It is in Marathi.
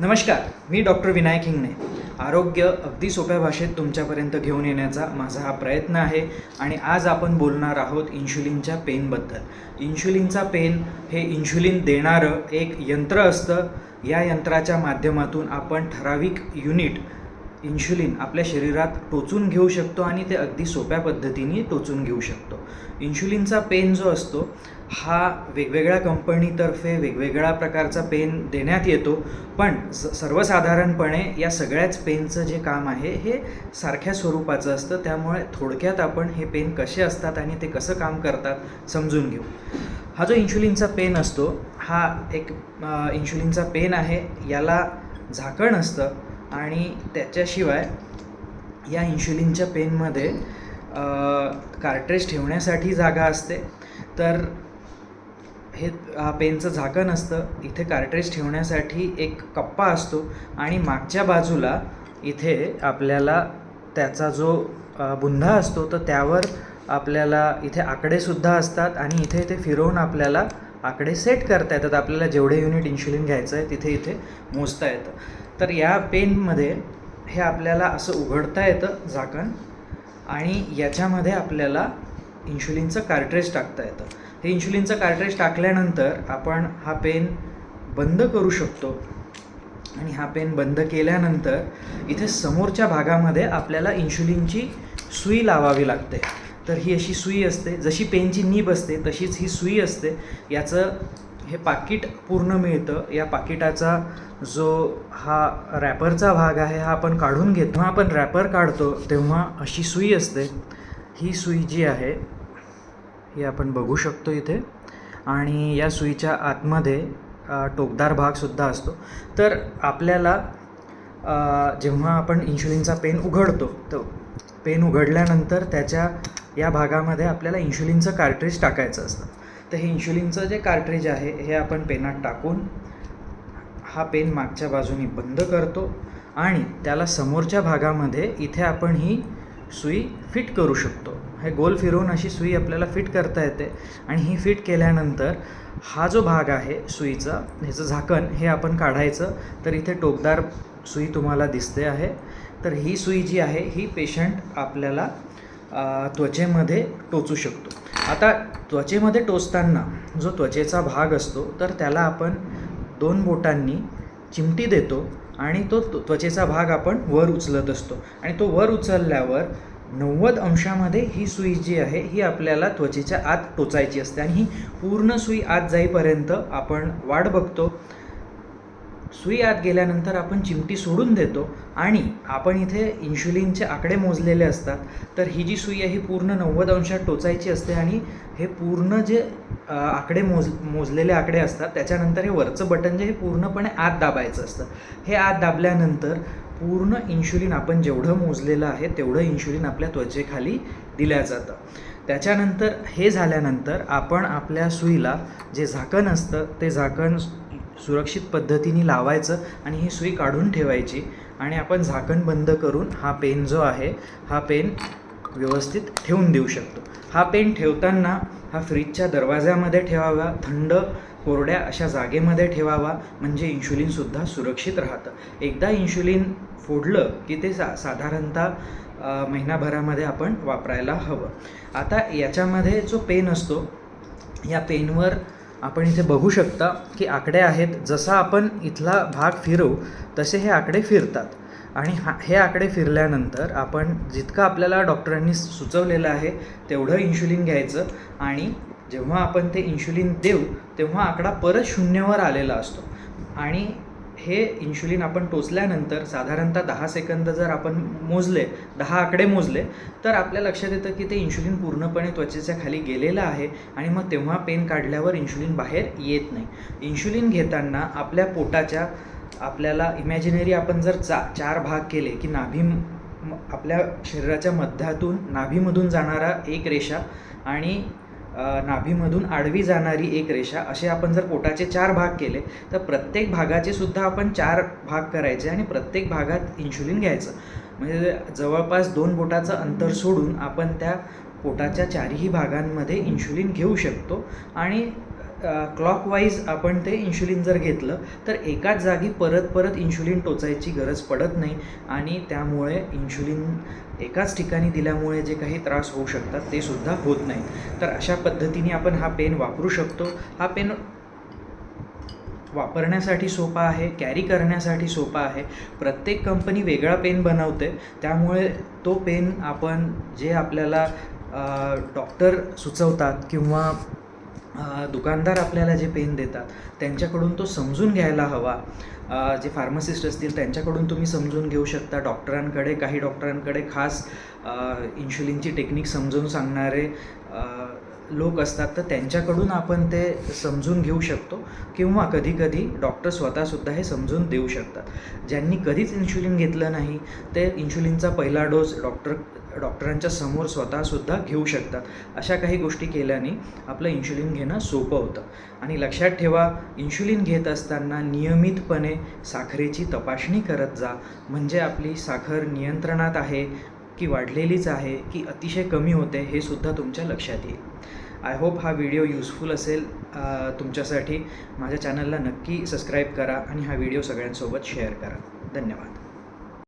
नमस्कार मी डॉक्टर विनायक हिंगणे. आरोग्य अगदी सोप्या भाषेत तुमच्यापर्यंत घेऊन येण्याचा माझा हा प्रयत्न आहे आणि आज आपण बोलणार आहोत इन्शुलिनच्या पेनबद्दल. इन्शुलिनचा पेन हे इन्शुलिन देणारं एक यंत्र असतं. या यंत्राच्या माध्यमातून आपण ठराविक युनिट इन्शुलिन आपल्या शरीरात टोचून घेऊ शकतो आणि ते अगदी सोप्या पद्धतीने टोचून घेऊ शकतो. इन्शुलिनचा पेन जो असतो हा वेगवेगळ्या कंपनीतर्फे वेगवेगळ्या प्रकारचा पेन देण्यात येतो पण स सर्वसाधारणपणे या सगळ्याच पेनचं जे काम आहे हे सारख्या स्वरूपाचं असतं. त्यामुळे थोडक्यात आपण हे पेन कसे असतात आणि ते कसं काम करतात समजून घेऊ. हा जो इन्शुलिनचा पेन असतो हा एक इन्शुलिनचा पेन आहे याला झाकण असतं. आणि त्याच्याशिवाय या इन्शुलिनच्या पेनमध्ये कार्ट्रेज ठेवण्यासाठी जागा असते. तर हे पेनचं झाकण असतं. इथे कार्ट्रेज ठेवण्यासाठी एक कप्पा असतो आणि मागच्या बाजूला इथे आपल्याला त्याचा जो बुंधा असतो तर त्यावर आपल्याला इथे आकडेसुद्धा असतात आणि इथे ते फिरवून आपल्याला आकडे सेट करता येतात. आपल्याला जेवढे युनिट इन्शुलिन घ्यायचं आहे तिथे इथे मोजता येतं. तर या पेनमध्ये हे आपल्याला असं उघडता येतं झाकण आणि याच्यामध्ये आपल्याला इन्शुलिनचं कार्ट्रेज टाकता येतं. हे इन्शुलिनचं कार्ट्रेज टाकल्यानंतर आपण हा पेन बंद करू शकतो आणि हा पेन बंद केल्यानंतर इथे समोरच्या भागामध्ये आपल्याला इन्शुलिनची सुई लावावी लागते. तर ही अशी सुई असते. जशी पेनची नीब असते तशीच ही सुई असते. याचं हे पाकिट पूर्ण मिळतं. या पाकिटाचा जो हा रॅपरचा भाग आहे हा आपण काढून घेतो. जेव्हा आपण रॅपर काढतो तेव्हा अशी सुई असते. ही सुई जी आहे ही आपण बघू शकतो इथे. आणि या सुईच्या आतमध्ये टोकदार भागसुद्धा असतो. तर आपल्याला जेव्हा आपण इन्शुलिनचा पेन उघडतो तर पेन उघडल्यानंतर त्याच्या या भागामध्ये आपल्याला इन्शुलिनचं कार्ट्रेज टाकायचं असतं. तर हे इन्शुलिनचं जे कार्ट्रेज आहे हे आपण पेनात टाकून हा पेन मागच्या बाजूनी बंद करतो आणि त्याला समोरच्या भागामध्ये इथे आपण ही सुई फिट करू शकतो. हे गोल फिरवून अशी सुई आपल्याला फिट करता येते आणि ही फिट केल्यानंतर हा जो भाग आहे सुईचा ह्याचं झाकण हे आपण काढायचं. तर इथे टोकदार सुई तुम्हाला दिसते आहे. तर ही सुई जी आहे ही पेशंट आपल्याला त्वचेमध्ये टोचू शकतो. आता त्वचेमध्ये टोचताना जो त्वचेचा भाग असतो तर त्याला आपण दोन बोटांनी चिमटी देतो आणि तो त्वचेचा भाग आपण वर उचलत असतो. आणि तो वर उचलल्यावर नव्वद अंशामध्ये ही सुई जी आहे ही आपल्याला त्वचेच्या आत टोचायची असते. आणि ही पूर्ण सुई आत जाईपर्यंत आपण वाट बघतो. सुई आत गेल्यानंतर आपण चिमटी सोडून देतो आणि आपण इथे इन्शुलिनचे आकडे मोजलेले असतात. तर ही जी सुई आहे ही पूर्ण नव्वद अंशात टोचायची असते आणि हे पूर्ण जे आकडे मोज मोजलेले आकडे असतात त्याच्यानंतर हे वरचं बटन जे हे पूर्णपणे आत दाबायचं असतं. हे आत दाबल्यानंतर पूर्ण इन्शुलिन आपण जेवढं मोजलेलं आहे तेवढं इन्शुलिन आपल्या त्वचेखाली दिल्या जातं. त्याच्यानंतर हे झाल्यानंतर आपण आपल्या सुईला जे झाकण असतं ते झाकण सुरक्षित पद्धतीने लावायचं आणि ही सुई काढून ठेवायची. आणि आपण झाकण बंद करून हा पेन जो आहे हा पेन व्यवस्थित ठेवून देऊ शकतो. हा पेन ठेवताना हा फ्रीजच्या दरवाज्यामध्ये ठेवावा थंड कोरड्या अशा जागेमध्ये ठेवावा म्हणजे इन्शुलिनसुद्धा सुरक्षित राहतं. एकदा इन्शुलिन फोडलं की ते सा साधारणतः महिनाभरामध्ये आपण वापरायला हवं. आता याच्यामध्ये जो पेन असतो या पेनवर आपण इथे बघू शकता की आकडे आहेत जसा आपण इथला भाग फिरवू तसे हे आकडे फिरतात. आणि हा हे आकडे फिरल्यानंतर आपण जितकं आपल्याला डॉक्टरांनी सुचवलेलं आहे तेवढं इन्शुलिन घ्यायचं आणि जेव्हा आपण ते इन्शुलिन देऊ तेव्हा आकडा परत शून्यावर आलेला असतो. आणि हे इन्शुलिन आपण टोचल्यानंतर साधारणतः दहा सेकंद जर आपण मोजले दहा आकडे मोजले तर आपल्या लक्षात येतं की ते इन्शुलिन पूर्णपणे त्वचेच्या खाली गेलेलं आहे आणि मग तेव्हा पेन काढल्यावर इन्शुलिन बाहेर येत नाही. इन्शुलिन घेताना आपल्या पोटाच्या आपल्याला इमॅजिनरी आपण जर चा चार भाग केले की नाभी म- आपल्या शरीराच्या मध्यातून नाभीमधून जाणारा एक रेषा आणि नाभीमधून आडवी जाणारी एक रेषा. असे आपण जर पोटाचे चार भाग केले तर प्रत्येक भागाचे सुद्धा आपण चार भाग करायचे आणि प्रत्येक भागात इन्शुलिन घ्यायचं. म्हणजे जवळपास दोन बोटाचं अंतर सोडून आपण त्या पोटाच्या चारही भागांमध्ये इन्शुलिन घेऊ शकतो. आणि क्लॉकवाईज आपण ते इन्शुलिन जर घेतलं तर एकाच जागी परत परत इन्शुलिन टोचायची गरज पडत नाही. आणि त्यामुळे इन्शुलिन एकाच ठिकाणी दिल्यामुळे जे काही त्रास होऊ शकतात ते सुद्धा होत नाही तर अशा पद्धतीने आपण हा पेन वापरू शकतो. हा पेन वापरण्यासाठी सोपा आहे कॅरी करण्यासाठी सोपा आहे. प्रत्येक कंपनी वेगळा पेन बनवते. त्यामुळे तो पेन आपण जे आपल्याला डॉक्टर सुचवतात किंवा दुकानदार आपल्याला जे पेन देतात त्यांच्याकडून तो समजून घ्यायला हवा. जे फार्मासिस्ट असतील त्यांच्याकडून तुम्ही समजून घेऊ शकता. डॉक्टरांकडे काही डॉक्टरांकडे खास इन्शुलिनची टेक्निक समजून सांगणारे लोक असतात तर त्यांच्याकडून आपण ते समजून घेऊ शकतो किंवा कधीकधी डॉक्टर स्वतःसुद्धा हे समजून देऊ शकतात. ज्यांनी कधीच इन्शुलिन घेतलं नाही ते इन्शुलिनचा पहिला डोस डॉक्टर डॉक्टरांच्या समोर स्वतःसुद्धा घेऊ शकतात. अशा काही गोष्टी केल्याने आपलं इन्शुलिन घेणं सोपं होतं. आणि लक्षात ठेवा इन्शुलिन घेत असताना नियमितपणे साखरेची तपासणी करत जा. म्हणजे आपली साखर नियंत्रणात आहे की वाढलेलीच आहे की अतिशय कमी होते हे सुद्धा तुमच्या लक्षात येईल. आय होप हा व्हिडिओ युजफुल असेल तुमच्यासाठी. माझ्या चॅनलला नक्की सबस्क्राईब करा आणि हा व्हिडिओ सगळ्यांसोबत शेअर करा. धन्यवाद.